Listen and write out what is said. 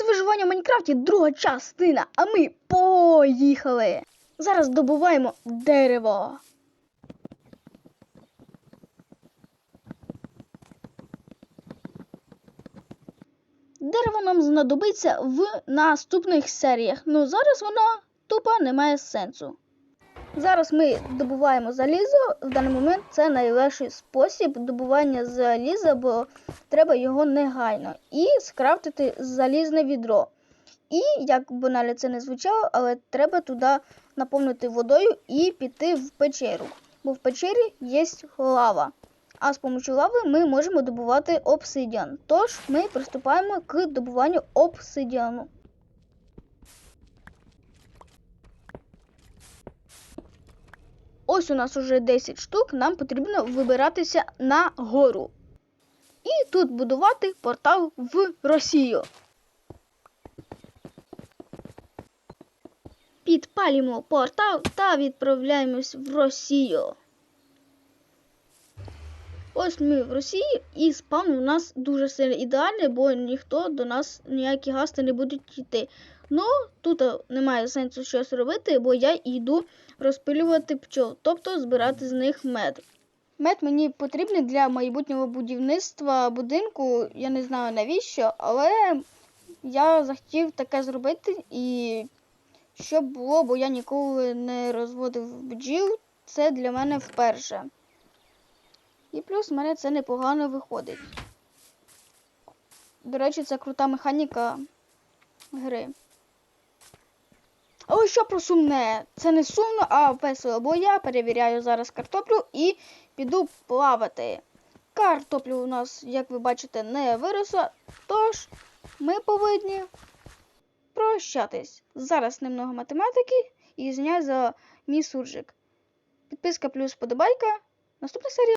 Це виживання в Майнкрафті, друга частина, а ми поїхали. Зараз добуваємо дерево. Дерево нам знадобиться в наступних серіях. Ну зараз воно тупо не має сенсу. Зараз ми добуваємо залізо. В даний момент це найлегший спосіб добування заліза, бо треба його негайно. І скрафтити залізне відро. І, як банально це не звучало, але треба туди наповнити водою і піти в печеру. Бо в печері є лава. А з допомогою лави ми можемо добувати обсидіан. Тож ми приступаємо к добуванню обсидіану. Ось у нас уже 10 штук, нам потрібно вибиратися на гору. І тут будувати портал в Росію. Підпалюємо портал та відправляємось в Росію. Ось ми в Росії і спам у нас дуже сильно ідеальний, бо ніхто до нас ніякі гасти не будуть йти. Ну, тут немає сенсу щось робити, бо я йду розпилювати пчол, тобто збирати з них мед. Мед мені потрібний для майбутнього будівництва будинку. Я не знаю навіщо, але я захотів таке зробити і щоб було, бо я ніколи не розводив бджіл. Це для мене вперше. І плюс в мене це непогано виходить. До речі, це крута механіка гри. Ой, що про сумне? Це не сумно, а весело, бо я перевіряю зараз картоплю і піду плавати. Картоплю у нас, як ви бачите, не виросла, тож ми повинні прощатись. Зараз немного математики і зняй за мій суржик. Підписка плюс подобайка. Наступна серія.